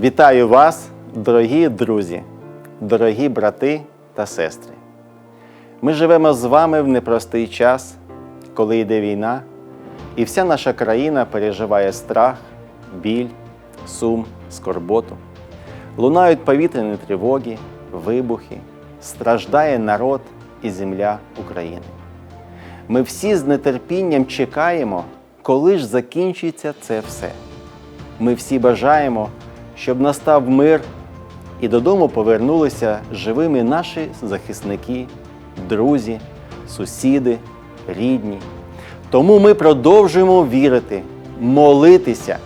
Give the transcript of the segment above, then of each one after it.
Вітаю вас, дорогі друзі, дорогі брати та сестри. Ми живемо з вами в непростий час, коли йде війна, і вся наша країна переживає страх, біль, сум, скорботу. Лунають повітряні тривоги, вибухи, страждає народ і земля України. Ми всі з нетерпінням чекаємо, коли ж закінчиться це все. Ми всі бажаємо, щоб настав мир і додому повернулися живими наші захисники, друзі, сусіди, рідні. Тому ми продовжуємо вірити, молитися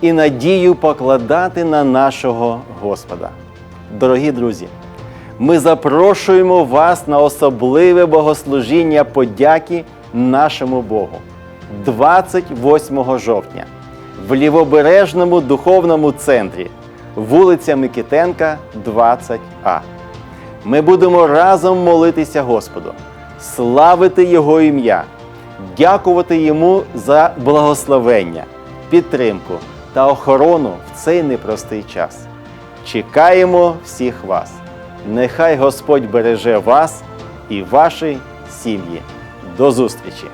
і надію покладати на нашого Господа. Дорогі друзі, ми запрошуємо вас на особливе богослужіння подяки нашому Богу 28 жовтня в Лівобережному духовному центрі, вулиця Микитенка, 20А. Ми будемо разом молитися Господу, славити Його ім'я, дякувати Йому за благословення, підтримку та охорону в цей непростий час. Чекаємо всіх вас. Нехай Господь береже вас і ваші сім'ї. До зустрічі!